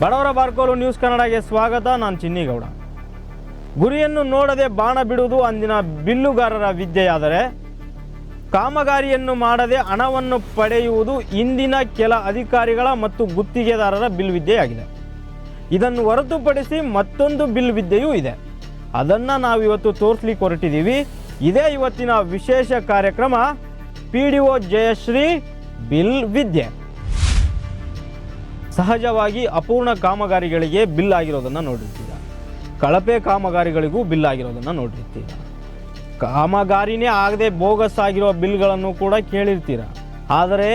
ಬಡವರ ಬಾರ್ಕೋಲು ನ್ಯೂಸ್ ಕನ್ನಡಗೆ ಸ್ವಾಗತ, ನಾನು ಚಿನ್ನಿಗೌಡ. ಗುರಿಯನ್ನು ನೋಡದೆ ಬಾಣ ಬಿಡುವುದು ಅಂದಿನ ಬಿಲ್ಲುಗಾರರ ವಿದ್ಯೆಯಾದರೆ, ಕಾಮಗಾರಿಯನ್ನು ಮಾಡದೆ ಹಣವನ್ನು ಪಡೆಯುವುದು ಇಂದಿನ ಕೆಲ ಅಧಿಕಾರಿಗಳ ಮತ್ತು ಗುತ್ತಿಗೆದಾರರ ಬಿಲ್ ವಿದ್ಯೆಯಾಗಿದೆ. ಇದನ್ನು ಹೊರತುಪಡಿಸಿ ಮತ್ತೊಂದು ಬಿಲ್ ವಿದ್ಯೆಯೂ ಇದೆ. ಅದನ್ನು ನಾವಿವತ್ತು ತೋರಿಸ್ಲಿಕ್ಕೆ ಹೊರಟಿದ್ದೀವಿ ಇದೇ ಇವತ್ತಿನ ವಿಶೇಷ ಕಾರ್ಯಕ್ರಮ, ಪಿ ಡಿ ಒ ಜಯಶ್ರೀ ಬಿಲ್ ವಿದ್ಯೆ. ಸಹಜವಾಗಿ ಅಪೂರ್ಣ ಕಾಮಗಾರಿಗಳಿಗೆ ಬಿಲ್ ಆಗಿರೋದನ್ನು ನೋಡಿರ್ತೀರ? ಕಳಪೆ ಕಾಮಗಾರಿಗಳಿಗೂ ಬಿಲ್ ಆಗಿರೋದನ್ನು ನೋಡಿರ್ತೀರ? ಕಾಮಗಾರಿನೇ ಆಗದೆ ಬೋಗಸ್ ಆಗಿರೋ ಬಿಲ್ಗಳನ್ನು ಕೂಡ ಕೇಳಿರ್ತೀರ? ಆದರೆ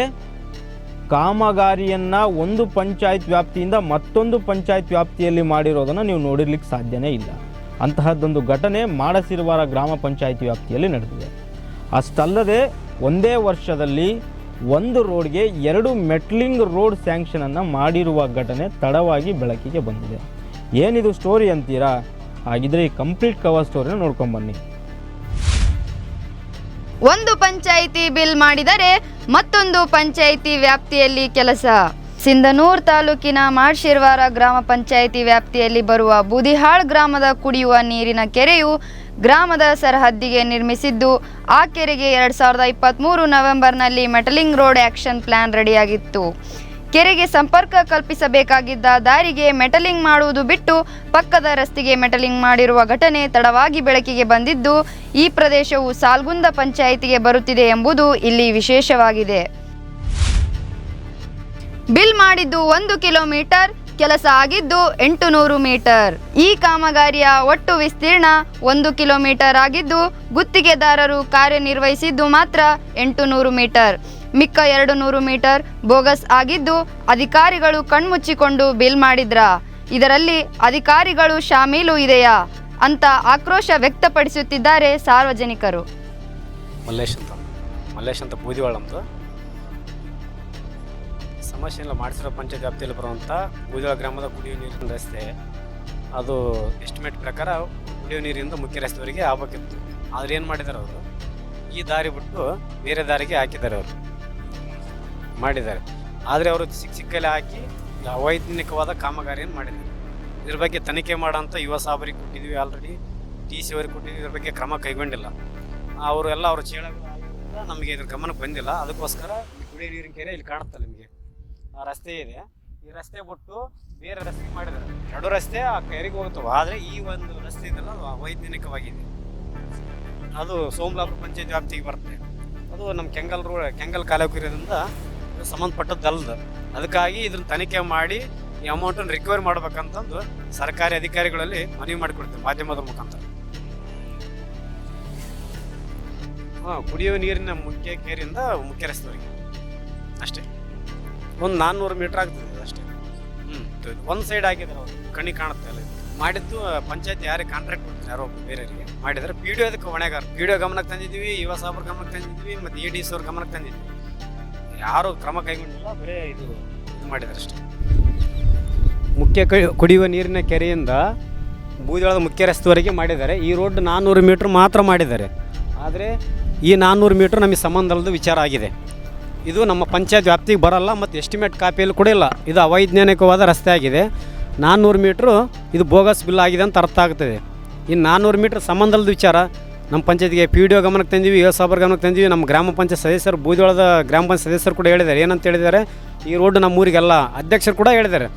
ಕಾಮಗಾರಿಯನ್ನು ಒಂದು ಪಂಚಾಯತ್ ವ್ಯಾಪ್ತಿಯಿಂದ ಮತ್ತೊಂದು ಪಂಚಾಯತ್ ವ್ಯಾಪ್ತಿಯಲ್ಲಿ ಮಾಡಿರೋದನ್ನು ನೀವು ನೋಡಿರ್ಲಿಕ್ಕೆ ಸಾಧ್ಯನೇ ಇಲ್ಲ. ಅಂತಹದ್ದೊಂದು ಘಟನೆ ಮಾಡಸಿರುವಾರ ಗ್ರಾಮ ಪಂಚಾಯತ್ ವ್ಯಾಪ್ತಿಯಲ್ಲಿ ನಡೆದಿದೆ. ಅಷ್ಟಲ್ಲದೆ ಒಂದೇ ವರ್ಷದಲ್ಲಿ ಒಂದು ರೋಡ್ಗೆ ಎರಡು ಮೆಟ್ಲಿಂಗ್ ರೋಡ್ ಸ್ಯಾಂಕ್ಷನನ್ನು ಮಾಡಿರುವ ಘಟನೆ ತಡವಾಗಿ ಬೆಳಕಿಗೆ ಬಂದಿದೆ. ಏನಿದು ಸ್ಟೋರಿ ಅಂತೀರಾ? ಹಾಗಿದ್ರೆ ಈ ಕಂಪ್ಲೀಟ್ ಕವರ್ ಸ್ಟೋರಿನ ನೋಡ್ಕೊಂಬನ್ನಿ ಒಂದು ಪಂಚಾಯಿತಿ ಬಿಲ್ ಮಾಡಿದರೆ ಮತ್ತೊಂದು ಪಂಚಾಯಿತಿ ವ್ಯಾಪ್ತಿಯಲ್ಲಿ ಕೆಲಸ. ಸಿಂಧನೂರ್ ತಾಲೂಕಿನ ಮಾಡ್ಶಿರ್ವಾರ ಗ್ರಾಮ ಪಂಚಾಯಿತಿ ವ್ಯಾಪ್ತಿಯಲ್ಲಿ ಬರುವ ಬೂದಿಹಾಳ್ ಗ್ರಾಮದ ಕುಡಿಯುವ ನೀರಿನ ಕೆರೆಯು ಗ್ರಾಮದ ಸರಹದ್ದಿಗೆ ನಿರ್ಮಿಸಿದ್ದು. ಆ ಕೆರೆಗೆ ಎರಡು ಸಾವಿರದ ಇಪ್ಪತ್ತ್ಮೂರು ನವೆಂಬರ್ನಲ್ಲಿ ಮೆಟಲಿಂಗ್ ರೋಡ್ ಆ್ಯಕ್ಷನ್ ಪ್ಲ್ಯಾನ್ ರೆಡಿಯಾಗಿತ್ತು. ಕೆರೆಗೆ ಸಂಪರ್ಕ ಕಲ್ಪಿಸಬೇಕಾಗಿದ್ದ ದಾರಿಗೆ ಮೆಟಲಿಂಗ್ ಮಾಡುವುದು ಬಿಟ್ಟು ಪಕ್ಕದ ರಸ್ತೆಗೆ ಮೆಟಲಿಂಗ್ ಮಾಡಿರುವ ಘಟನೆ ತಡವಾಗಿ ಬೆಳಕಿಗೆ ಬಂದಿದ್ದು, ಈ ಪ್ರದೇಶವು ಸಾಲ್ಗುಂದ ಪಂಚಾಯಿತಿಗೆ ಬರುತ್ತಿದೆ ಎಂಬುದು ಇಲ್ಲಿ ವಿಶೇಷವಾಗಿದೆ. ಬಿಲ್ ಮಾಡಿದ್ದು ಒಂದು ಕಿಲೋಮೀಟರ್. ಕೆಲಸ ಆಗಿದ್ದು ಎಂಟು ನೂರು ಮೀಟರ್. ಈ ಕಾಮಗಾರಿಯ ಒಟ್ಟು ವಿಸ್ತೀರ್ಣ ಒಂದು ಕಿಲೋಮೀಟರ್ ಆಗಿದ್ದು ಗುತ್ತಿಗೆದಾರರು ಕಾರ್ಯನಿರ್ವಹಿಸಿದ್ದು ಮಾತ್ರ ಎಂಟು ನೂರು ಮೀಟರ್. ಮಿಕ್ಕ ಎರಡು ನೂರು ಮೀಟರ್ ಬೋಗಸ್ ಆಗಿದ್ದು ಅಧಿಕಾರಿಗಳು ಕಣ್ಮುಚ್ಚಿಕೊಂಡು ಬಿಲ್ ಮಾಡಿದ್ರ. ಇದರಲ್ಲಿ ಅಧಿಕಾರಿಗಳು ಶಾಮೀಲು ಇದೆಯಾ? ಅಂತ ಆಕ್ರೋಶ ವ್ಯಕ್ತಪಡಿಸುತ್ತಿದ್ದಾರೆ ಸಾರ್ವಜನಿಕರು. ಮಲ್ಲೇಶ್ ಅಂತ. ಮಲ್ಲೇಶ್ ಸಮಸ್ಯೆ ಎಲ್ಲ ಮಾಡಿಸಿರೋ ಪಂಚಾಯತ್ ವ್ಯಾಪ್ತಿಯಲ್ಲಿ ಬರುವಂಥ ಬೂದಿವಾಳ ಗ್ರಾಮದ ಕುಡಿಯುವ ನೀರಿನ ರಸ್ತೆ. ಅದು ಎಸ್ಟಿಮೇಟ್ ಪ್ರಕಾರ ಕುಡಿಯುವ ನೀರಿಂದ ಮುಖ್ಯ ರಸ್ತೆವರೆಗೆ ಆಗಬೇಕಿತ್ತು ಆದ್ರೆ ಏನು ಮಾಡಿದ್ದಾರೆ ಅವರು? ಈ ದಾರಿ ಬಿಟ್ಟು ಬೇರೆ ದಾರಿಗೆ ಹಾಕಿದ್ದಾರೆ ಅವರು. ಮಾಡಿದ್ದಾರೆ. ಆದರೆ ಅವರು ಸಿಕ್ಕ ಸಿಕ್ಕಲ್ಲಿ ಹಾಕಿ ಅವೈಜ್ಞಾನಿಕವಾದ ಕಾಮಗಾರಿಯನ್ನು ಮಾಡಿದ್ದಾರೆ. ಇದ್ರ ಬಗ್ಗೆ ತನಿಖೆ ಮಾಡೋಂಥ ಯುವ ಸಾಬರಿಗೆ ಕೊಟ್ಟಿದ್ವಿ ಆಲ್ರೆಡಿ ಟಿ ಸಿ ಅವರಿಗೆ ಕೊಟ್ಟಿದ್ವಿ ಇದ್ರ ಬಗ್ಗೆ ಕ್ರಮ ಕೈಗೊಂಡಿಲ್ಲ. ಅವರು ಎಲ್ಲ ಅವರು ಚೇಳ ನಮಗೆ ಇದ್ರ ಗಮನಕ್ಕೆ ಬಂದಿಲ್ಲ. ಅದಕ್ಕೋಸ್ಕರ ಕುಡಿಯೋ ನೀರಿನ ಕೆರೆ ಇಲ್ಲಿ ಕಾಣುತ್ತಲ್ಲ ನಿಮಗೆ. ರಸ್ತೆ ಇದೆ. ಈ ರಸ್ತೆ ಬಿಟ್ಟು ಬೇರೆ ರಸ್ತೆ ಮಾಡಿದ್ದಾರೆ. ಎರಡು ರಸ್ತೆ ಆ ಕೆರೆಗೆ ಹೋಗ್ತವೆ ಆದರೆ ಈ ಒಂದು ರಸ್ತೆ ಇದೆಲ್ಲ ವೈಜ್ಞಾನಿಕವಾಗಿದೆ. ಅದು ಸೋಮಲಾಪುರ ಪಂಚಾಯತ್ ವ್ಯಾಪ್ತಿಗೆ ಬರುತ್ತೆ. ಅದು ನಮ್ಮ ಕೆಂಗಲ್ ರೋ, ಕೆಂಗಲ್ ಇದು ಸಂಬಂಧಪಟ್ಟದ್ದಲ್ಲದ ಅದಕ್ಕಾಗಿ ಇದನ್ನ ತನಿಖೆ ಮಾಡಿ ಈ ಅಮೌಂಟನ್ನು ರಿಕವರಿ ಮಾಡ್ಬೇಕಂತಂದು ಸರ್ಕಾರಿ ಅಧಿಕಾರಿಗಳಲ್ಲಿ ಮನವಿ ಮಾಡಿಕೊಡ್ತೀವಿ ಮಾಧ್ಯಮದ ಮುಖಾಂತರ. ಹಾಂ ಕುಡಿಯುವ ನೀರಿನ ಮುಖ್ಯ ಕೇರಿಂದ ಮುಖ್ಯ ರಸ್ತೆವರೆಗೆ ಅಷ್ಟೇ. ಒಂದು ನಾನ್ನೂರು ಮೀಟರ್ ಆಗ್ತದೆ ಅಷ್ಟೇ. ಹ್ಞೂ ಒಂದು ಸೈಡ್ ಆಗಿದೆ ಅವರು ಕಣ್ಣಿಗೆ ಕಾಣುತ್ತೆ ಅಲ್ಲ. ಮಾಡಿದ್ದು ಪಂಚಾಯತ್ ಯಾರಿಗೆ ಕಾಂಟ್ರಾಕ್ಟ್ ಕೊಡ್ತಾರೆ ಯಾರೋ ಬೇರೆ ಮಾಡಿದರೆ ಪಿ ಡಿ ಅದಕ್ಕೆ ಹೊಣೆಗಾರ. ಪಿ ಡಿ ಗಮನಕ್ಕೆ ತಂದಿದ್ವಿ ಯುವ ಸಾಬ್ರ ಗಮನಕ್ಕೆ ತಂದಿದ್ವಿ ಮತ್ತು ಇ ಡಿ ಸಿ ಗಮನಕ್ಕೆ ತಂದಿದ್ವಿ ಯಾರು ಕ್ರಮ ಕೈಗೊಂಡಿಲ್ಲ, ಬರೀ ಇದು ಇದು ಮಾಡಿದ್ದಾರೆ ಅಷ್ಟೇ. ಮುಖ್ಯ ಕುಡಿಯುವ ನೀರಿನ ಕೆರೆಯಿಂದ ಬೂದಿಯೊಳಗ ಮುಖ್ಯ ರಸ್ತೆವರೆಗೆ ಮಾಡಿದ್ದಾರೆ. ಈ ರೋಡ್ ನಾನ್ನೂರು ಮೀಟ್ರ್ ಮಾತ್ರ ಮಾಡಿದ್ದಾರೆ. ಆದರೆ ಈ ನಾನ್ನೂರು ಮೀಟ್ರ್ ನಮಗೆ ಸಂಬಂಧ ಅಲ್ಲದ ವಿಚಾರ ಆಗಿದೆ. ಇದು ನಮ್ಮ ಪಂಚಾಯತ್ ವ್ಯಾಪ್ತಿಗೆ ಬರಲ್ಲ ಮತ್ತು ಎಸ್ಟಿಮೇಟ್ ಕಾಪಿಯಲ್ಲಿ ಕೂಡ ಇಲ್ಲ. ಇದು ಅವೈಜ್ಞಾನಿಕವಾದ ರಸ್ತೆ ಆಗಿದೆ. ನಾನ್ನೂರು ಮೀಟ್ರು ಇದು ಬೋಗಸ್ ಬಿಲ್ ಆಗಿದೆ ಅಂತ ಅರ್ಥ ಆಗ್ತದೆ. ಇನ್ನು ನಾನ್ನೂರು ಮೀಟ್ರ್ ಸಂಬಂಧದ ವಿಚಾರ, ನಮ್ಮ ಪಂಚಾಯತ್ಗೆ ಪಿ ಡಿ ಒ ಗಮನಕ್ಕೆ ತಂದೀವಿ ಯುವ ಸಾಬರ್ ಗಮನಕ್ಕೆ ತಂದೀವಿ, ನಮ್ಮ ಗ್ರಾಮ ಪಂಚಾಯತ್ ಸದಸ್ಯರು ಬೂದಿಯೊಳದ ಗ್ರಾಮ ಪಂಚಾಯತ್ ಸದಸ್ಯರು ಕೂಡ ಹೇಳಿದ್ದಾರೆ. ಏನಂತ ಹೇಳಿದ್ದಾರೆ? ಈ ರೋಡ್ ನಮ್ಮ ಊರಿಗೆಲ್ಲ ಅಧ್ಯಕ್ಷರು ಕೂಡ ಹೇಳಿದ್ದಾರೆ.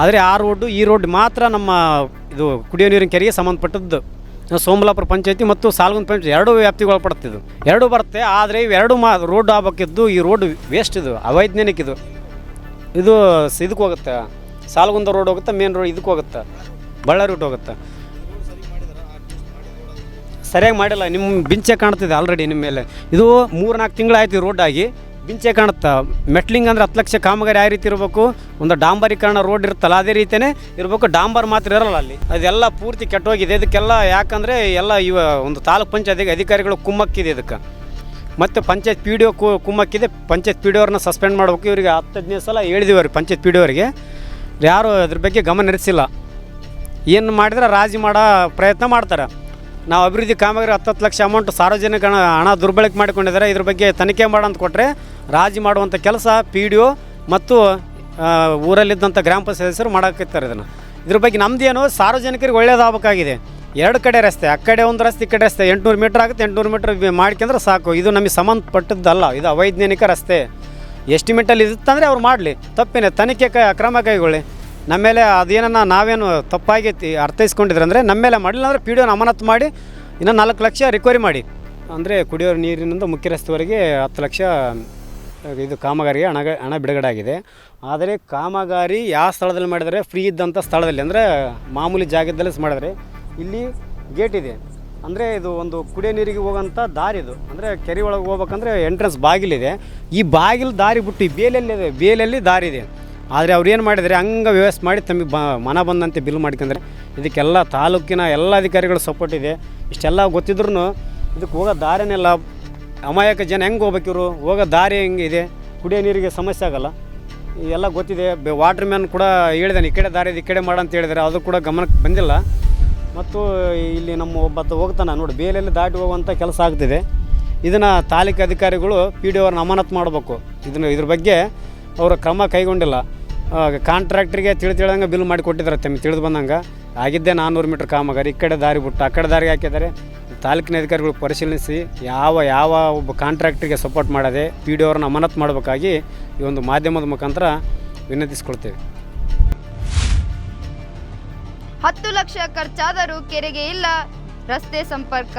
ಆದರೆ ಆ ರೋಡು ಈ ರೋಡ್ ಮಾತ್ರ ನಮ್ಮ ಇದು ಕುಡಿಯೋ ನೀರಿನ ಕೆರೆಗೆ ಸಂಬಂಧಪಟ್ಟದ್ದು. ಸೋಮಲಾಪುರ ಪಂಚಾಯತಿ ಮತ್ತು ಸಾಲ್ಗುಂದ ಪಂಚಾಯತಿ ಎರಡು ವ್ಯಾಪ್ತಿಗೆ ಒಳಪಡುತ್ತಿದ್ದು ಎರಡು ಬರುತ್ತೆ, ಆದರೆ ಇವೆರಡು ಮಾ ರೋಡ್ ಆಗ್ಬೇಕಿದ್ದು, ಈ ರೋಡ್ ವೇಸ್ಟ್ ಇದು, ಅವೈಜ್ಞಾನಿಕ ಇದು. ಇದು ಇದಕ್ಕೆ ಹೋಗುತ್ತೆ. ಸಾಲ್ಗುಂದ ರೋಡ್ ಹೋಗುತ್ತೆ ಮೇನ್ ರೋಡ್ ಇದಕ್ಕೆ ಹೋಗುತ್ತೆ. ಬಳ್ಳಾರಿ ರೂಟ್ ಹೋಗುತ್ತೆ. ಸರಿಯಾಗಿ ಮಾಡಿಲ್ಲ ನಿಮ್ಮ ಬಿಂಚೆ ಕಾಣ್ತಿದೆ ಆಲ್ರೆಡಿ ನಿಮ್ಮ ಮೇಲೆ. ಇದು ಮೂರು ನಾಲ್ಕು ತಿಂಗಳಾಯ್ತು ಈ ರೋಡ್ ಆಗಿ. ಬಿಂಚೆ ಕಾಣುತ್ತೆ? ಮೆಟ್ಲಿಂಗ್ ಅಂದರೆ ಹತ್ತು ಲಕ್ಷ ಕಾಮಗಾರಿ ಯಾವ ರೀತಿ ಇರಬೇಕು. ಒಂದು ಡಾಂಬರೀಕರಣ ರೋಡ್ ಇರುತ್ತಲ್ಲ, ಅದೇ ರೀತಿಯೇ ಇರಬೇಕು. ಡಾಂಬರ್ ಮಾತ್ರ ಇರಲ್ಲ ಅಲ್ಲಿ. ಅದೆಲ್ಲ ಪೂರ್ತಿ ಕೆಟ್ಟೋಗಿದೆ. ಇದಕ್ಕೆಲ್ಲ ಯಾಕಂದರೆ ಎಲ್ಲ ಇವ ಒಂದು ತಾಲೂಕ್ ಪಂಚಾಯತ್ ಅಧಿಕಾರಿಗಳು ಕುಮ್ಮಕ್ಕಿದೆ ಇದಕ್ಕೆ. ಮತ್ತು ಪಂಚಾಯತ್ ಪಿ ಡಿ ಒ ಕುಮ್ಮಕ್ಕಿದೆ. ಪಂಚಾಯತ್ ಪಿ ಡಿ ಅವ್ರನ್ನ ಸಸ್ಪೆಂಡ್ ಮಾಡಬೇಕು. ಇವರಿಗೆ ಹತ್ತು ಹದಿನೈದು ಸಲ ಹೇಳಿದೀವಿ ಅವ್ರಿಗೆ ಪಂಚಾಯತ್ ಪಿ ಡಿ ಅವರಿಗೆ ಯಾರು ಅದ್ರ ಬಗ್ಗೆ ಗಮನ ಹರಿಸಿಲ್ಲ. ಏನು ಮಾಡಿದ್ರೆ ರಾಜಿ ಮಾಡೋ ಪ್ರಯತ್ನ ಮಾಡ್ತಾರೆ. ನಾವು ಅಭಿವೃದ್ಧಿ ಕಾಮಗಾರಿ ಹತ್ತತ್ತು ಲಕ್ಷ ಅಮೌಂಟ್ ಸಾರ್ವಜನಿಕ ಹಣ ಹಣ ದುರ್ಬಳಕೆ ಮಾಡಿಕೊಂಡಿದ್ದಾರೆ. ಇದ್ರ ಬಗ್ಗೆ ತನಿಖೆ ಮಾಡೋಂತ ಕೊಟ್ಟರೆ ರಾಜಿ ಮಾಡುವಂಥ ಕೆಲಸ ಪಿ ಡಿ ಒ ಮತ್ತು ಊರಲ್ಲಿದ್ದಂಥ ಗ್ರಾಮ ಪಂಚಾಯತ್ ಸದಸ್ಯರು ಮಾಡಾಕತ್ತಾರೆ ಇದನ್ನು. ಇದ್ರ ಬಗ್ಗೆ ನಮ್ದೇನು ಸಾರ್ವಜನಿಕರಿಗೆ ಒಳ್ಳೇದಾಗಬೇಕಾಗಿದೆ. ಎರಡು ಕಡೆ ರಸ್ತೆ, ಆ ಕಡೆ ಒಂದು ರಸ್ತೆ, ಈ ಕಡೆ ರಸ್ತೆ. ಎಂಟುನೂರು ಮೀಟ್ರ್ ಆಗುತ್ತೆ, ಎಂಟುನೂರು ಮೀಟ್ರ್ ಮಾಡ್ಕೊಂಡ್ರೆ ಸಾಕು. ಇದು ನಮಗೆ ಸಂಬಂಧಪಟ್ಟದ್ದಲ್ಲ, ಇದು ಅವೈಜ್ಞಾನಿಕ ರಸ್ತೆ. ಎಸ್ಟಿಮೇಟಲ್ಲಿ ಇರುತ್ತಂದರೆ ಅವ್ರು ಮಾಡಲಿ. ತಪ್ಪೇನೆ, ತನಿಖೆ ಕೈ, ಕ್ರಮ ಕೈಗೊಳ್ಳಿ. ನಮ್ಮ ಮೇಲೆ ಅದೇನನ್ನ ನಾವೇನು ತಪ್ಪಾಗಿ ಅರ್ಥೈಸ್ಕೊಂಡಿದ್ರೆ ಅಂದರೆ ನಮ್ಮ ಮೇಲೆ ಮಾಡಿಲ್ಲ ಅಂದರೆ ಪಿ ಡಿ ಮಾಡಿ ಇನ್ನೂ ನಾಲ್ಕು ಲಕ್ಷ ರಿಕವರಿ ಮಾಡಿ. ಅಂದರೆ ಕುಡಿಯೋ ನೀರಿನಿಂದ ಮುಖ್ಯ ರಸ್ತೆವರೆಗೆ ಹತ್ತು ಲಕ್ಷ, ಇದು ಕಾಮಗಾರಿಗೆ ಹಣ ಹಣ ಬಿಡುಗಡೆ ಆಗಿದೆ ಆದರೆ ಕಾಮಗಾರಿ ಯಾವ ಸ್ಥಳದಲ್ಲಿ ಮಾಡಿದರೆ ಫ್ರೀ ಇದ್ದಂಥ ಸ್ಥಳದಲ್ಲಿ, ಅಂದರೆ ಮಾಮೂಲಿ ಜಾಗದಲ್ಲಿ ಮಾಡಿದರೆ ಇಲ್ಲಿ ಗೇಟ್ ಇದೆ. ಅಂದರೆ ಇದು ಒಂದು ಕುಡಿಯೋ ನೀರಿಗೆ ಹೋಗೋಂಥ ದಾರಿ ಇದು. ಅಂದರೆ ಕೆರೆ ಒಳಗೆ ಹೋಗ್ಬೇಕಂದ್ರೆ ಎಂಟ್ರೆನ್ಸ್ ಬಾಗಿಲಿದೆ. ಈ ಬಾಗಿಲು ದಾರಿ ಬಿಟ್ಟು ಬೇಲಲ್ಲಿದೆ ಬೇಲಲ್ಲಿ ದಾರಿ ಇದೆ. ಆದರೆ ಅವ್ರು ಏನು ಮಾಡಿದರೆ, ಹಂಗೆ ವ್ಯವಸ್ಥೆ ಮಾಡಿ ತಮಗೆ ಬ, ಮನ ಬಂದಂತೆ ಬಿಲ್ ಮಾಡ್ಕೊಂಡ್ರೆ ಇದಕ್ಕೆಲ್ಲ ತಾಲೂಕಿನ ಎಲ್ಲ ಅಧಿಕಾರಿಗಳು ಸಪೋರ್ಟ್ ಇದೆ. ಇಷ್ಟೆಲ್ಲ ಗೊತ್ತಿದ್ರೂ ಇದಕ್ಕೆ ಹೋಗೋ ದಾರಿನೆಲ್ಲ ಅಮಾಯಕ ಜನ ಹೆಂಗೆ ಹೋಗ್ಬೇಕಿವ್ರು ಇವರು? ಹೋಗೋ ದಾರಿ ಹೆಂಗೆ ಇದೆ? ಕುಡಿಯೋ ನೀರಿಗೆ ಸಮಸ್ಯೆ ಆಗಲ್ಲ. ಎಲ್ಲ ಗೊತ್ತಿದೆ. ವಾಟರ್ ಮ್ಯಾನ್ ಕೂಡ ಹೇಳಿದಾನೆ, ಈ ಕಡೆ ದಾರಿ ಈ ಕಡೆ ಮಾಡು ಅಂತ ಹೇಳಿದರೆ. ಅದು ಕೂಡ ಗಮನಕ್ಕೆ ಬಂದಿಲ್ಲ. ಮತ್ತು ಇಲ್ಲಿ ನಮ್ಮ ಒಬ್ಬತ್ತ ಹೋಗ್ತಾನೆ, ನೋಡಿ ಬೇಲೆಯಲ್ಲಿ ದಾಟಿ ಹೋಗುವಂಥ ಕೆಲಸ ಆಗ್ತಿದೆ. ಇದನ್ನು ತಾಲೂಕು ಅಧಿಕಾರಿಗಳು ಪಿ ಡಿ ಅವ್ರನ್ನ ಅಮಾನತು ಮಾಡಬೇಕು. ಇದನ್ನು, ಇದ್ರ ಬಗ್ಗೆ ಅವರು ಕ್ರಮ ಕೈಗೊಂಡಿಲ್ಲ. ಕಾಂಟ್ರಾಕ್ಟ್ರಿಗೆ ತಿಳಿ ತಿಳಿದಂಗೆ ಬಿಲ್ ಮಾಡಿ ಕೊಟ್ಟಿದ್ದಾರೆ ತಮಗೆ ತಿಳಿದು ಬಂದಂಗೆ. ಆಗಿದ್ದೇ ನಾನ್ನೂರು ಮೀಟ್ರ್ ಕಾಮಗಾರಿ, ಈ ಕಡೆ ದಾರಿ ಬಿಟ್ಟು ಆ ಕಡೆ ದಾರಿಗೆ ಹಾಕಿದ್ದಾರೆ. ತಾಲೂಕಿನ ಅಧಿಕಾರಿಗಳು ಪರಿಶೀಲಿಸಿ ಯಾವ ಯಾವ ಒಬ್ಬ ಕಾಂಟ್ರಾಕ್ಟ್ರಿಗೆ ಸಪೋರ್ಟ್ ಮಾಡದೆ ಪಿ ಡಿ ಅವ್ರನ್ನ ಅಮಾನತು ಮಾಡಬೇಕಾಗಿ ಈ ಒಂದು ಮಾಧ್ಯಮದ ಮುಖಾಂತರ ವಿನಂತಿಸ್ಕೊಳ್ತೇವೆ. ಹತ್ತು ಲಕ್ಷ ಖರ್ಚಾದರೂ ಕೆರೆಗೆ ಇಲ್ಲ. ರಸ್ತೆ ಸಂಪರ್ಕ.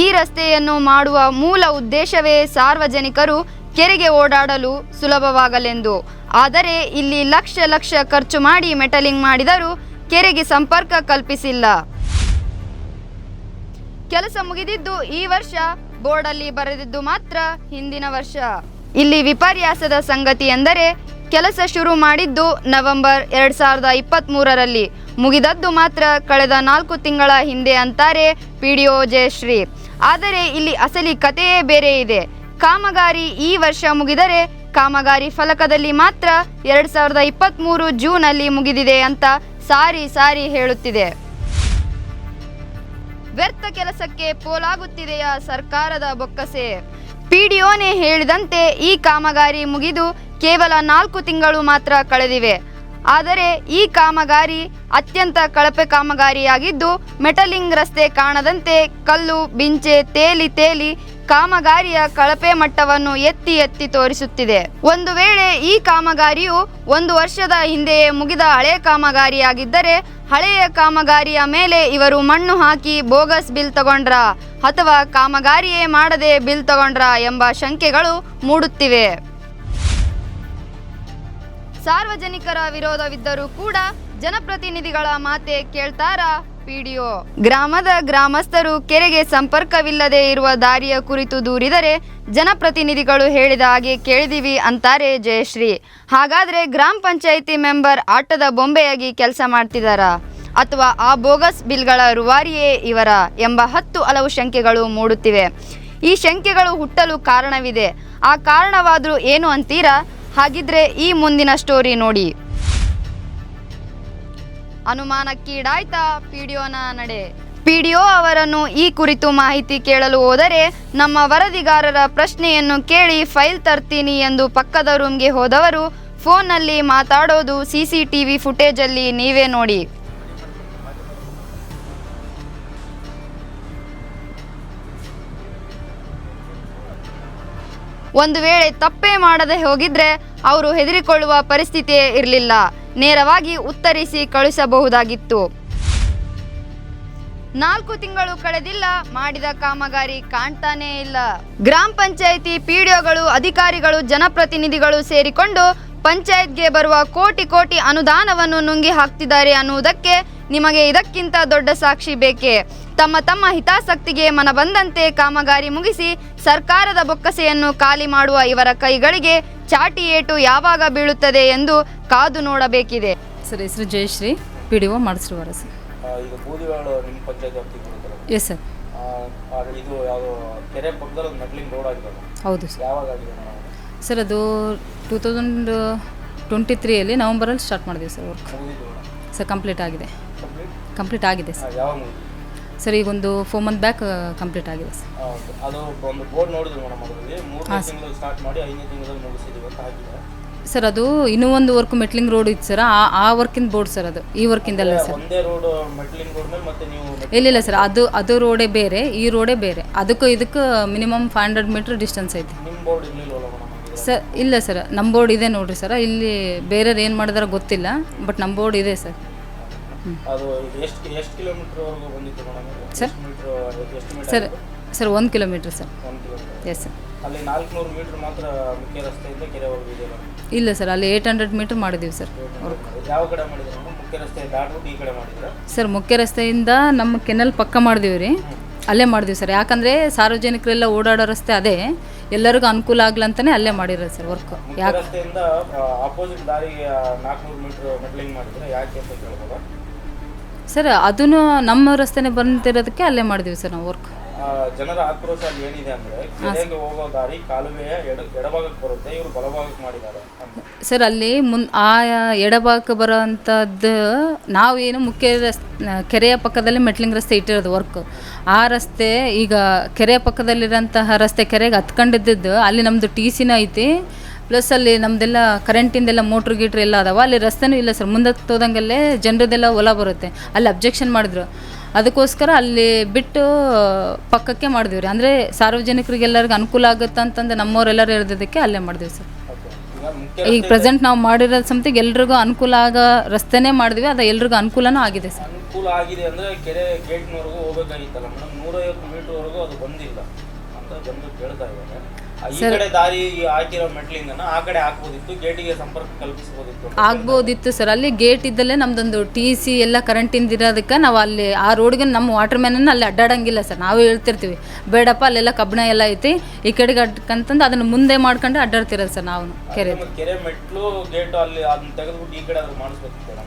ಈ ರಸ್ತೆಯನ್ನು ಮಾಡುವ ಮೂಲ ಉದ್ದೇಶವೇ ಸಾರ್ವಜನಿಕರು ಕೆರೆಗೆ ಓಡಾಡಲು ಸುಲಭವಾಗಲೆಂದು. ಆದರೆ ಇಲ್ಲಿ ಲಕ್ಷ ಲಕ್ಷ ಖರ್ಚು ಮಾಡಿ ಮೆಟಲಿಂಗ್ ಮಾಡಿದರೂ ಕೆರೆಗೆ ಸಂಪರ್ಕ ಕಲ್ಪಿಸಿಲ್ಲ. ಕೆಲಸ ಮುಗಿದಿದ್ದು ಈ ವರ್ಷ ಬೋರ್ಡಲ್ಲಿ ಬರೆದಿದ್ದು ಮಾತ್ರ ಹಿಂದಿನ ವರ್ಷ. ಇಲ್ಲಿ ವಿಪರ್ಯಾಸದ ಸಂಗತಿ ಎಂದರೆ ಕೆಲಸ ಶುರು ಮಾಡಿದ್ದು ನವೆಂಬರ್ ಎರಡ್ ಸಾವಿರದ ಇಪ್ಪತ್ತ್ ಮೂರರಲ್ಲಿ ಮುಗಿದದ್ದು ಮಾತ್ರ ಕಳೆದ ನಾಲ್ಕು ತಿಂಗಳ ಹಿಂದೆ ಅಂತಾರೆ ಪಿಡಿಒ ಜಯಶ್ರೀ. ಆದರೆ ಇಲ್ಲಿ ಅಸಲಿ ಕಥೆಯೇ ಬೇರೆ ಇದೆ. ಕಾಮಗಾರಿ ಈ ವರ್ಷ ಮುಗಿದರೆ ಕಾಮಗಾರಿ ಫಲಕದಲ್ಲಿ ಮಾತ್ರ ಎರಡ್ ಸಾವಿರದ ಇಪ್ಪತ್ತ್ ಮೂರು ಜೂನ್ ಅಲ್ಲಿ ಮುಗಿದಿದೆ ಅಂತ ಸಾರಿ ಸಾರಿ ಹೇಳುತ್ತಿದೆ. ವ್ಯರ್ಥ ಕೆಲಸಕ್ಕೆ ಪೋಲಾಗುತ್ತಿದೆಯ ಸರ್ಕಾರದ ಬೊಕ್ಕಸೆ? ಪಿಡಿಒನೇ ಹೇಳಿದಂತೆ ಈ ಕಾಮಗಾರಿ ಮುಗಿದು ಕೇವಲ ನಾಲ್ಕು ತಿಂಗಳು ಮಾತ್ರ ಕಳೆದಿವೆ. ಆದರೆ ಈ ಕಾಮಗಾರಿ ಅತ್ಯಂತ ಕಳಪೆ ಕಾಮಗಾರಿಯಾಗಿದ್ದು ಮೆಟಲಿಂಗ್ ರಸ್ತೆ ಕಾಣದಂತೆ ಕಲ್ಲು, ಬಿಂಚೆ, ತೇಲಿ ತೇಲಿ ಕಾಮಗಾರಿಯ ಕಳಪೆ ಮಟ್ಟವನ್ನು ಎತ್ತಿ ಎತ್ತಿ ತೋರಿಸುತ್ತಿದೆ. ಒಂದು ವೇಳೆ ಈ ಕಾಮಗಾರಿಯು ಒಂದು ವರ್ಷದ ಹಿಂದೆಯೇ ಮುಗಿದ ಹಳೆ ಕಾಮಗಾರಿಯಾಗಿದ್ದರೆ, ಹಳೆಯ ಕಾಮಗಾರಿಯ ಮೇಲೆ ಇವರು ಮಣ್ಣು ಹಾಕಿ ಬೋಗಸ್ ಬಿಲ್ ತಗೊಂಡ್ರ ಅಥವಾ ಕಾಮಗಾರಿಯೇ ಮಾಡದೆ ಬಿಲ್ ತಗೊಂಡ್ರ ಎಂಬ ಶಂಕೆಗಳು ಮೂಡುತ್ತಿವೆ. ಸಾರ್ವಜನಿಕರ ವಿರೋಧವಿದ್ದರೂ ಕೂಡ ಜನಪ್ರತಿನಿಧಿಗಳ ಮಾತೆ ಕೇಳ್ತಾರ? ಪಿಡಿಒ ಗ್ರಾಮದ ಗ್ರಾಮಸ್ಥರು ಕೆರೆಗೆ ಸಂಪರ್ಕವಿಲ್ಲದೆ ಇರುವ ದಾರಿಯ ಕುರಿತು ದೂರಿದರೆ ಜನಪ್ರತಿನಿಧಿಗಳು ಹೇಳಿದ ಹಾಗೆ ಕೇಳಿದೀವಿ ಅಂತಾರೆ ಜಯಶ್ರೀ. ಹಾಗಾದ್ರೆ ಗ್ರಾಮ ಪಂಚಾಯಿತಿ ಮೆಂಬರ್ ಆಟದ ಬೊಂಬೆಯಾಗಿ ಕೆಲಸ ಮಾಡ್ತಿದ್ದಾರಾ ಅಥವಾ ಆ ಬೋಗಸ್ ಬಿಲ್ಗಳ ರುವಾರಿಯೇ ಇವರ ಎಂಬ ಹತ್ತು ಹಲವು ಶಂಕೆಗಳು ಮೂಡುತ್ತಿವೆ. ಈ ಶಂಕೆಗಳು ಹುಟ್ಟಲು ಕಾರಣವಿದೆ. ಆ ಕಾರಣವಾದರೂ ಏನು ಅಂತೀರಾ? ಹಾಗಿದ್ರೆ ಈ ಮುಂದಿನ ಸ್ಟೋರಿ ನೋಡಿ. ಅನುಮಾನಕ್ಕೀಡಾಯ್ತಾ ಪಿಡಿಒನ ನಡೆ. ಪಿಡಿಒ ಅವರನ್ನು ಈ ಕುರಿತು ಮಾಹಿತಿ ಕೇಳಲು ಹೋದರೆ ನಮ್ಮ ವರದಿಗಾರರ ಪ್ರಶ್ನೆಯನ್ನು ಕೇಳಿ ಫೈಲ್ ತರ್ತೀನಿ ಎಂದು ಪಕ್ಕದ ರೂಮ್ಗೆ ಹೋದವರು ಫೋನ್ನಲ್ಲಿ ಮಾತಾಡೋದು ಸಿಸಿ ಟಿ ವಿ ಫುಟೇಜಲ್ಲಿ ನೀವೇ ನೋಡಿ. ಒಂದು ವೇಳೆ ತಪ್ಪೇ ಮಾಡದೆ ಹೋಗಿದ್ರೆ ಅವರು ಹೆದರಿಕೊಳ್ಳುವ ಪರಿಸ್ಥಿತಿಯೇ ಇರಲಿಲ್ಲ. ನೇರವಾಗಿ ಉತ್ತರಿಸಿ ಕಳುಹಿಸಬಹುದಾಗಿತ್ತು. ನಾಲ್ಕು ತಿಂಗಳು ಕಳೆದಿಲ್ಲ, ಮಾಡಿದ ಕಾಮಗಾರಿ ಕಾಣ್ತಾನೇ ಇಲ್ಲ. ಗ್ರಾಮ ಪಂಚಾಯಿತಿ ಪಿಡಿಒಗಳು ಅಧಿಕಾರಿಗಳು, ಜನಪ್ರತಿನಿಧಿಗಳು ಸೇರಿಕೊಂಡು ಪಂಚಾಯತ್ಗೆ ಬರುವ ಕೋಟಿ ಕೋಟಿ ಅನುದಾನವನ್ನು ನುಂಗಿ ಹಾಕ್ತಿದ್ದಾರೆ ಅನ್ನುವುದಕ್ಕೆ ನಿಮಗೆ ಇದಕ್ಕಿಂತ ದೊಡ್ಡ ಸಾಕ್ಷಿ ಬೇಕೇ? ತಮ್ಮ ತಮ್ಮ ಹಿತಾಸಕ್ತಿಗೆ ಮನ ಬಂದಂತೆ ಕಾಮಗಾರಿ ಮುಗಿಸಿ ಸರ್ಕಾರದ ಬೊಕ್ಕಸೆಯನ್ನು ಖಾಲಿ ಮಾಡುವ ಇವರ ಕೈಗಳಿಗೆ ಚಾಟಿ ಏಟು ಯಾವಾಗ ಬೀಳುತ್ತದೆ ಎಂದು ಕಾದು ನೋಡಬೇಕಿದೆ. ಸರ್ ಹೆಸರು ಜಯಶ್ರೀ ಪಿ ಡಿ ಒ ಮಾಡಿಸಿರುವಾರ ಸರ್. ಈಗ ಬೂದಿವಾಳು ನಿಮ್ಮ ಪಂಚಾಯತ್ ವ್ಯಾಪ್ತಿಗೆ ಬರುತ್ತಲ್ಲ. ಎಸ್ ಸರ್ ಆ, ಆಗ ಇದು ಯಾವುದು ಕೆರೆ ಪಕ್ಕದಲ್ಲಿ ಒಂದು ಮೆಟ್ಲಿಂಗ್ ರೋಡ್ ಆಗಿರೋದು ಹೌದು ಸರ್ ಯಾವಾಗ ಆಗಿದೆ ಮೇಡಮ್ ಸರ್ ಅದು ಟೂ ತೌಸಂಡ್ ಟ್ವೆಂಟಿ ತ್ರೀಯಲ್ಲಿ ನವಂಬರಲ್ಲಿ ಸ್ಟಾರ್ಟ್ ಮಾಡಿದ್ವಿ ಸರ್ ವರ್ಕ್ ಮುಗಿದಿದ್ದು ಸರ್ ಕಂಪ್ಲೀಟ್ ಆಗಿದೆ. ಕಂಪ್ಲೀಟ್? ಕಂಪ್ಲೀಟ್ ಆಗಿದೆ ಸರ್ ಯಾವಾಗ ಸರ್ ಈಗ ಒಂದು ಫೋರ್ ಮಂತ್ ಬ್ಯಾಕ್ ಕಂಪ್ಲೀಟ್ ಆಗಿದೆ ಸರ್. ಅದು ಒಂದು ಬೋರ್ಡ್ ನೋಡಿದ್ರು ಮೇಡಮ್ ಅದರಲ್ಲಿ. ಮೂರನೇ ಹಾಂ, ಸರ್. ತಿಂಗಳು ಸ್ಟಾರ್ಟ್ ಮಾಡಿ ಐದನೇ ತಿಂಗಳಲ್ಲಿ ಮುಗಿಸಿದ್ದೀವಿ ಅಂತ ಹಾಕಿದೆ ಸರ್ ಅದು ಇನ್ನೂ ಒಂದು ವರ್ಕ್ ಮೆಟ್ಲಿಂಗ್ ರೋಡ್ ಇತ್ತು ಸರ್. ಆ ಆ ವರ್ಕಿಂದ ಬೋರ್ಡ್ ಸರ್ ಅದು. ಈ ವರ್ಕಿಂದಲ್ಲ ಸರ್. ಒಂದೇ ರೋಡ್ ಮೆಟ್ಲಿಂಗ್ ರೋಡ್ ಮೇಲೆ ಮತ್ತೆ ನೀವು ಇಲ್ಲ ಇಲ್ಲ ಸರ್. ಅದು ಅದು ರೋಡೇ ಬೇರೆ ಈ ರೋಡೇ ಬೇರೆ. ಅದಕ್ಕೂ ಇದಕ್ಕೆ minimum five hundred metre distance ಐತಿ. ನಿಮ್ಮ ಬೋರ್ಡ್ ಇರ್ಲಿಲ್ವಲ್ಲ ಸರ್ ಇಲ್ಲ ಸರ್. ನಮ್ಮ ಬೋರ್ಡ್ ಇದೆ ನೋಡ್ರಿ ಸರ್. ಇಲ್ಲಿ ಬೇರೆಯವ್ರು ಏನು ಮಾಡಿದಾರ ಗೊತ್ತಿಲ್ಲ ಬಟ್ ನಮ್ಮ ಬೋರ್ಡ್ ಇದೆ ಸರ್. ಅದು ಎಷ್ಟು ಎಷ್ಟು ಕಿಲೋಮೀಟರ್ ವರೆಗೂ ಬಂದಿತ್ತು ಮೇಡಮ್ ಸರ್? ಎಷ್ಟು ಸರ್ ಸರ್ ಒಂದು ಕಿಲೋಮೀಟ್ರ್ ಸರ್. ಎಸ್ ಸರ್ ಅಲ್ಲಿ ನಾಲ್ಕುನೂರು ಮೀಟರ್ ಮಾತ್ರ ಮುಖ್ಯ ರಸ್ತೆಯಿಂದ ಕೆರೆವರೆಗೂ ಇದೆ ಇಲ್ಲ ಸರ್ ಅಲ್ಲಿ ಏಯ್ಟ್ ಹಂಡ್ರೆಡ್ ಮೀಟರ್ ಮಾಡಿದ್ದೀವಿ ಸರ್. ಯಾವ ಕಡೆ ಮಾಡಿದ್ರೆ ಮುಖ್ಯ ರಸ್ತೆ ದಾಟ್ಬಿಟ್ಟು ಈ ಕಡೆ ಮಾಡಿದ್ರೆ ಸರ್ ಮುಖ್ಯ ರಸ್ತೆಯಿಂದ ನಮ್ಮ ಕೆನಲ್ ಪಕ್ಕ ಮಾಡಿದೀವಿ ರೀ. ಅಲ್ಲೇ ಮಾಡಿದೀವಿ ಸರ್. ಯಾಕಂದರೆ ಸಾರ್ವಜನಿಕರೆಲ್ಲ ಓಡಾಡೋ ರಸ್ತೆ ಅದೇ. ಎಲ್ಲರಿಗೂ ಅನುಕೂಲ ಆಗ್ಲಂತಾನೆ ಅಲ್ಲೇ ಮಾಡಿರೋದು ಸರ್ ವರ್ಕ್ ಯಾಕೆ ರಸ್ತೆಯಿಂದ ಆಪೋಸಿಟ್ ದಾರಿಗೆ ನಾಲ್ಕುನೂರು ಮೀಟರ್ ಮೆಟ್ಲಿಂಗ್ ಮಾಡಿದ್ರೆ ಯಾಕೆ ಅಂತ ಕೇಳ್ಬೋದಾ? ಸರ್ ಅದನ್ನು ನಮ್ಮ ರಸ್ತೆನೇ ಬಂದಿರೋದಕ್ಕೆ ಅಲ್ಲೇ ಮಾಡಿದೀವಿ ಸರ್ ನಾವು ವರ್ಕ್ ಜನರ ಆಕ್ರೋಶ ಅಲ್ಲಿ ಏನಿದೆ ಅಂದ್ರೆ ಹೋಗೋ ದಾರಿ ಕಾಲುವೆಯ ಎಡ ಎಡಭಾಗಕ್ಕೆ ಬರುತ್ತೆ ಇವರು ಬಲಭಾಗಕ್ಕೆ ಮಾಡಿದ್ದಾರೆ ಸರ್ ಅಲ್ಲಿ ಮುನ್ ಆ ಎಡಭಾಗಕ್ಕೆ ಬರೋವಂಥದ್ದು ನಾವೇನು ಮುಖ್ಯ ರಸ್ ಕೆರೆಯ ಪಕ್ಕದಲ್ಲಿ ಮೆಟ್ಲಿಂಗ್ ರಸ್ತೆ ಇಟ್ಟಿರೋದು ವರ್ಕ್ ಆ ರಸ್ತೆ ಈಗ ಕೆರೆಯ ಪಕ್ಕದಲ್ಲಿರೋಂತಹ ರಸ್ತೆ ಕೆರೆಗೆ ಹತ್ಕೊಂಡಿದ್ದು ಅಲ್ಲಿ ನಮ್ಮದು ಟಿ ಸಿನೂ ಐತಿ. ಪ್ಲಸ್ ಅಲ್ಲಿ ನಮ್ಮದೆಲ್ಲ ಕರೆಂಟಿಂದೆಲ್ಲ ಮೋಟ್ರ್ ಗೀಟ್ರ್ ಎಲ್ಲ ಅದಾವ, ಅಲ್ಲಿ ರಸ್ತೆನೂ ಇಲ್ಲ ಸರ್ ಮುಂದೆ ಹೋದಂಗೆಲ್ಲೇ ಜನರದೆಲ್ಲ ಒಲ ಬರುತ್ತೆ. ಅಲ್ಲಿ ಅಬ್ಜೆಕ್ಷನ್ ಮಾಡಿದ್ರು. ಅದಕ್ಕೋಸ್ಕರ ಅಲ್ಲಿ ಬಿಟ್ಟು, ಪಕ್ಕಕ್ಕೆ ಮಾಡಿದ್ವಿ ರೀ. ಅಂದರೆ ಸಾರ್ವಜನಿಕರಿಗೆಲ್ಲರಿಗೂ ಅನುಕೂಲ ಆಗುತ್ತೆ ಅಂತಂದು ನಮ್ಮವರೆಲ್ಲರೂ ಇರೋದಕ್ಕೆ ಅಲ್ಲೇ ಮಾಡಿದ್ವಿ ಸರ್ ಈಗ ಪ್ರೆಸೆಂಟ್ ನಾವು ಮಾಡಿರೋ ಸಮತಿಗೆ ಎಲ್ರಿಗೂ ಅನುಕೂಲ ಆಗ ರಸ್ತೆನೇ ಮಾಡಿದ್ವಿ. ಅದು ಎಲ್ರಿಗೂ ಅನುಕೂಲನೂ ಆಗಿದೆ ಸರ್ ಅನುಕೂಲ ಆಗಿದೆ ಅಂದ್ರೆ ಕೆರೆ ಗೇಟ್ನವರೆಗೂ ಹೋಗಬೇಕಾಗಿತ್ತಲ್ಲ ಮೇಡಮ್ ನೂರೈವತ್ತು ಅದು ಬಂದಿಲ್ಲ ಅಂತ ಜನರು ಕೇಳ್ತಾ ಇದ್ದಾರೆ. ಈ ಕಡೆ ದಾರಿ ಹಾಕಿರೋ ಮೆಟ್ಲಿಂಗ್ ಅನ್ನ ಆ ಕಡೆ ಹಾಕ್ಬೋದಿತ್ತು ಗೇಟಿಗೆ ಸಂಪರ್ಕ ಕಲ್ಪಿಸಬಹುದಿತ್ತು ಅಂತ ಆಗ್ಬೋದಿತ್ತು ಸರ್. ಅಲ್ಲಿ ಗೇಟ್ ಇದ್ದಲ್ಲೇ ನಮ್ದೊಂದು ಟಿ ಸಿ ಎಲ್ಲ ಕರೆಂಟಿಂದ ಇರೋದಕ್ಕೆ ನಾವು ಅಲ್ಲಿ ಆ ರೋಡ್ಗೆ ನಮ್ಮ ವಾಟರ್ ಮ್ಯಾನನ್ನು ಅಲ್ಲಿ ಅಡ್ಡಾಡಂಗಿಲ್ಲ ಸರ್. ನಾವು ಹೇಳ್ತಿರ್ತೀವಿ ಬೇಡಪ್ಪ ಅಲ್ಲೆಲ್ಲ ಕಬ್ಬಣ ಎಲ್ಲ ಐತಿ ಈ ಕಡೆಗೆ ಅಡ್ಕಂತಂದು ಅದನ್ನು ಮುಂದೆ ಮಾಡ್ಕೊಂಡು ಅಡ್ಡಾಡ್ತಿರೋದು ಸರ್ ನಾವು ಕೆರೆ ಮತ್ತೆ ಕೆರೆ ಮೆಟ್ಲು ಗೇಟ್ ಅಲ್ಲಿ ಅದನ್ನ ತೆಗೆದ್ಬಿಟ್ಟು ಈ ಕಡೆ ಅದ್ರ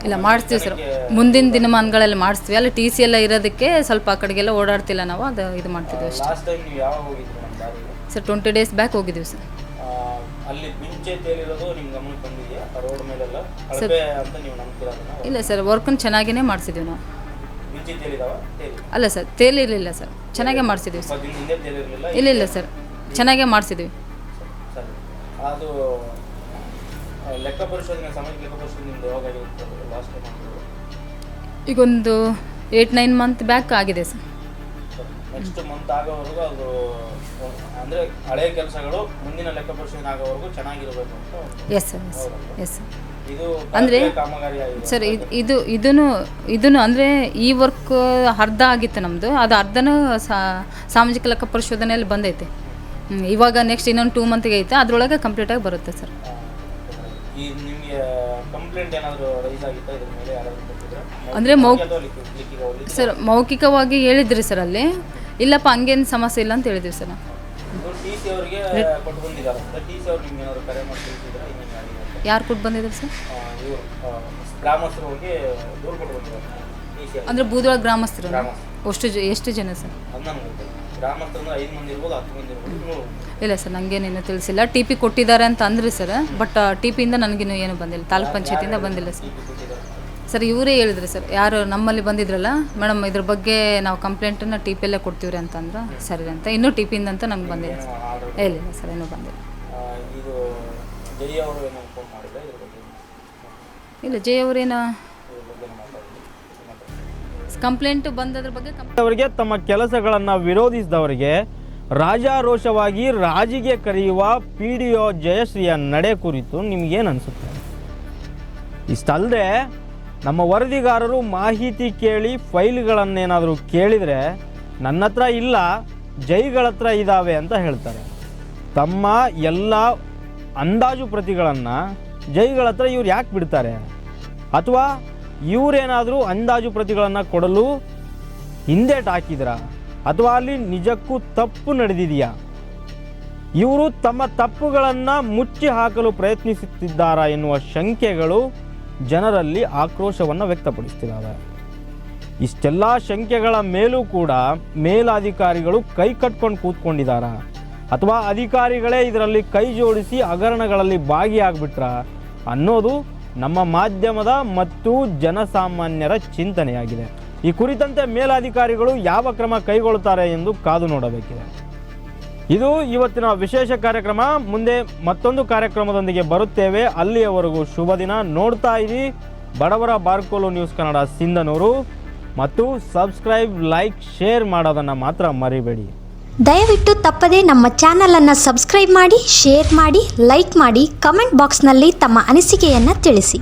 ಇಲ್ಲ ಮಾಡಿಸ್ತೀವಿ ಸರ್. ಮುಂದಿನ ದಿನಮಾನಗಳಲ್ಲಿ ಮಾಡಿಸ್ತೀವಿ. ಅಲ್ಲಿ ಟಿ ಸಿ ಎಲ್ಲ ಇರೋದಕ್ಕೆ ಸ್ವಲ್ಪ ಆ ಕಡೆಗೆಲ್ಲ ಓಡಾಡ್ತಿಲ್ಲ ನಾವು ಅದು ಇದು ಮಾಡ್ತಿದ್ವಿ ಅಷ್ಟೇ. ಸರ್ ಟ್ವೆಂಟಿ ಡೇಸ್ ಬ್ಯಾಕ್ ಹೋಗಿದ್ದೀವಿ ಸರ್. ಆ, ಅಲ್ಲಿ ಮಿಂಚೆ ತೇಲಿರೋದು ನಿಮ್ ಗಮನಕ್ಕೆ ಬಂದಿದೆಯಾ? ರೋಡ್ ಮೇಲೆಲ್ಲ? ಅಳಪೆ ಅಂತ ನೀವು ನಂಬ್ತೀರಾ ಅದನ್ನ ಇಲ್ಲ ಸರ್ ವರ್ಕನ್ನು ಚೆನ್ನಾಗೇ ಮಾಡಿಸಿದ್ದೀವಿ ನಾವು. ಮಿಂಚೆ ತೇಲಿದಾವ? ತೇಲಿ. ಅಲ್ಲ ಸರ್ ತೇಲಿರಲಿಲ್ಲ ಸರ್. ಚೆನ್ನಾಗೇ ಮಾಡಿಸಿದ್ದೀವಿ ಸರ್ ದಿನ ಹಿಂದೆ ತೇಲಿರಲಿಲ್ಲ? ಇಲ್ಲ ಇಲ್ಲ ಸರ್. ಚೆನ್ನಾಗೇ ಮಾಡಿಸಿದ್ದೀವಿ. ಸರಿ ಅದು ಆ, ಲೆಕ್ಕ ಪರಿಶೋಧನೆ ಸಾಮಾಜಿಕ ಲೆಕ್ಕ ಪರಿಶೋಧನೆ ನಿಮ್ದು ಯಾವಾಗ ಆಗಿರುತ್ತೆ? ಲಾಸ್ಟ್ ಟೈಮ್ ಈಗ ಒಂದು ಏಯ್ಟ್ ನೈನ್ ಮಂತ್ ಬ್ಯಾಕ್ ಆಗಿದೆ ಸರ್. ನೆಕ್ಸ್ಟ್ ಮಂತ್ ಆಗೋವರೆಗೂ ಅದು ಅಂದ್ರೆ ಹಳೆಯ ಕೆಲಸಗಳು ಮುಂದಿನ ಲೆಕ್ಕ ಪರಿಶೋಧನೆ ಆಗೋವರೆಗೂ ಚೆನ್ನಾಗಿರಬೇಕು ಅಂತ yes sir yes yes sir ಇದು ಅಂದ್ರೆ- ಕಳಪೆ ಕಾಮಗಾರಿ ಆಗಿದೆ. ಸರ್ ಇದು ಇದು ಇದನ್ನು ಇದನ್ನು ಅಂದರೆ ಈ ವರ್ಕ್ ಅರ್ಧ ಆಗಿತ್ತು ನಮ್ಮದು ಅದು ಅರ್ಧನೂ ಸಾಮಾಜಿಕ ಲೆಕ್ಕ ಪರಿಶೋಧನೆಯಲ್ಲಿ ಬಂದೈತೆ. ಇವಾಗ ನೆಕ್ಸ್ಟ್ ಇನ್ನೊಂದು ಟೂ ಮಂತ್ಗೆ ಐತೆ. ಅದರೊಳಗೆ ಕಂಪ್ಲೀಟಾಗಿ ಬರುತ್ತೆ ಸರ್ ಈ ನಿಮಗೆ ಕಂಪ್ಲೇಂಟ್ ಏನಾದರೂ ರೈಸ್ ಆಗಿತ್ತಾ? ಇದ್ರ ಮೇಲೆ ಯಾರಾದರೂ ಕೊಟ್ಟಿದ್ರೆ ಅಂದ್ರೆ ಮೌ- ಸರ್ ಮೌಖಿಕವಾಗಿ ಹೇಳಿದ್ರಿ ಸರ್ ಅಲ್ಲಿ. ಇಲ್ಲಪ್ಪ ಹಂಗೇನು ಸಮಸ್ಯೆ ಇಲ್ಲ ಅಂತ ಹೇಳಿದ್ವಿ ಸರ್. ನಾವು ಯಾರು ಕೊಟ್ಟು ಬಂದಿದ್ರು ಸರ್? ಅಂದ್ರೆ ಬೂದೊಳ ಗ್ರಾಮಸ್ಥರು ಎಷ್ಟು ಜ ಎಷ್ಟು ಜನ ಸರ್? ಇಲ್ಲ ಸರ್ ನನಗೇನೇನು ತಿಳಿಸಿಲ್ಲ. ಟಿ ಪಿ ಕೊಟ್ಟಿದ್ದಾರೆ ಅಂತ ಅಂದ್ರಿ ಸರ್ ಬಟ್ ಟಿ ಪಿಯಿಂದ ನನಗಿನ್ನೂ ಏನು ಬಂದಿಲ್ಲ. ತಾಲೂಕ್ ಪಂಚಾಯತಿಯಿಂದ ಬಂದಿಲ್ಲ ಸರ್. ಸರ್, ಇವರೇ ಹೇಳಿದ್ರು ಸರ್. ಯಾರು ನಮ್ಮಲ್ಲಿ ಬಂದಿದ್ರಲ್ಲ, ಮೇಡಮ್, ಇದ್ರ ಬಗ್ಗೆ ನಾವು ಕಂಪ್ಲೇಂಟನ್ನು ಟಿ ಪಿಯಲ್ಲೇ ಕೊಡ್ತೀವ್ರಿ ಅಂತಂದ್ರೆ ಸರಿ ಅಂತ. ಇನ್ನೂ ಟಿ ಪಿಯಿಂದ ಅಂತ ನಮ್ಗೆ ಬಂದಿಲ್ಲ ಸರ್. ಇಲ್ಲ ಸರ್, ಇನ್ನೂ ಬಂದಿಲ್ಲ. ಇಲ್ಲ ಜೈ ಅವರೇನ? ಕಂಪ್ಲೇಂಟ್ ಬಂದದ್ರ ಬಗ್ಗೆ ಅವರಿಗೆ ತಮ್ಮ ಕೆಲಸಗಳನ್ನು ವಿರೋಧಿಸಿದವರಿಗೆ ರಾಜಾರೋಷವಾಗಿ ರಾಜಿಗೆ ಕರೆಯುವ ಪಿ ಡಿ ಒ ಜಯಶ್ರೀಯ ನಡೆ ಕುರಿತು ನಿಮಗೇನು ಅನಿಸುತ್ತೆ? ಇಷ್ಟಲ್ಲದೆ ನಮ್ಮ ವರದಿಗಾರರು ಮಾಹಿತಿ ಕೇಳಿ ಫೈಲ್ಗಳನ್ನೇನಾದರೂ ಕೇಳಿದರೆ ನನ್ನ ಹತ್ರ ಇಲ್ಲ, ಜೈಗಳ ಹತ್ರ ಇದ್ದಾವೆ ಅಂತ ಹೇಳ್ತಾರೆ. ತಮ್ಮ ಎಲ್ಲ ಅಂದಾಜು ಪ್ರತಿಗಳನ್ನು ಜೈಗಳ ಹತ್ರ ಇವ್ರು ಯಾಕೆ ಬಿಡ್ತಾರೆ? ಅಥವಾ ಇವರೇನಾದರೂ ಅಂದಾಜು ಪ್ರತಿಗಳನ್ನು ಕೊಡಲು ಹಿಂದೇಟ್ ಹಾಕಿದ್ರ? ಅಥವಾ ಅಲ್ಲಿ ನಿಜಕ್ಕೂ ತಪ್ಪು ನಡೆದಿದೆಯಾ? ಇವರು ತಮ್ಮ ತಪ್ಪುಗಳನ್ನು ಮುಚ್ಚಿ ಹಾಕಲು ಪ್ರಯತ್ನಿಸುತ್ತಿದ್ದಾರಾ ಎನ್ನುವ ಶಂಕೆಗಳು ಜನರಲ್ಲಿ ಆಕ್ರೋಶವನ್ನು ವ್ಯಕ್ತಪಡಿಸ್ತಿದ್ದಾವೆ ಇಷ್ಟೆಲ್ಲ ಶಂಕೆಗಳ ಮೇಲೂ ಕೂಡ ಮೇಲಾಧಿಕಾರಿಗಳು ಕೈ ಕಟ್ಕೊಂಡು ಕೂತ್ಕೊಂಡಿದ್ದಾರ? ಅಥವಾ ಅಧಿಕಾರಿಗಳೇ ಇದರಲ್ಲಿ ಕೈ ಜೋಡಿಸಿ ಹಗರಣಗಳಲ್ಲಿ ಭಾಗಿಯಾಗ್ಬಿಟ್ರ? ಅನ್ನೋದು ನಮ್ಮ ಮಾಧ್ಯಮದ ಮತ್ತು ಜನಸಾಮಾನ್ಯರ ಚಿಂತನೆಯಾಗಿದೆ. ಈ ಕುರಿತಂತೆ ಮೇಲಾಧಿಕಾರಿಗಳು ಯಾವ ಕ್ರಮ ಕೈಗೊಳ್ಳುತ್ತಾರೆ ಎಂದು ಕಾದು ನೋಡಬೇಕಿದೆ. ಇದು ಇವತ್ತಿನ ವಿಶೇಷ ಕಾರ್ಯಕ್ರಮ. ಮುಂದೆ ಮತ್ತೊಂದು ಕಾರ್ಯಕ್ರಮದೊಂದಿಗೆ ಬರುತ್ತೇವೆ. ಅಲ್ಲಿಯವರೆಗೂ ಶುಭ ದಿನ. ನೋಡ್ತಾ ಇರಿ. ಬಡವರ ಬಾರ್ಕೋಲು ನ್ಯೂಸ್ ಕನ್ನಡ ಸಿಂಧನೂರು. ಮತ್ತು ಸಬ್ಸ್ಕ್ರೈಬ್, ಲೈಕ್, ಶೇರ್ ಮಾಡೋದನ್ನು ಮಾತ್ರ ಮರಿಬೇಡಿ. ದಯವಿಟ್ಟು ತಪ್ಪದೇ ನಮ್ಮ ಚಾನಲನ್ನು ಸಬ್ಸ್ಕ್ರೈಬ್ ಮಾಡಿ, ಶೇರ್ ಮಾಡಿ, ಲೈಕ್ ಮಾಡಿ, ಕಮೆಂಟ್ ಬಾಕ್ಸ್ನಲ್ಲಿ ತಮ್ಮ ಅನಿಸಿಕೆಯನ್ನು ತಿಳಿಸಿ.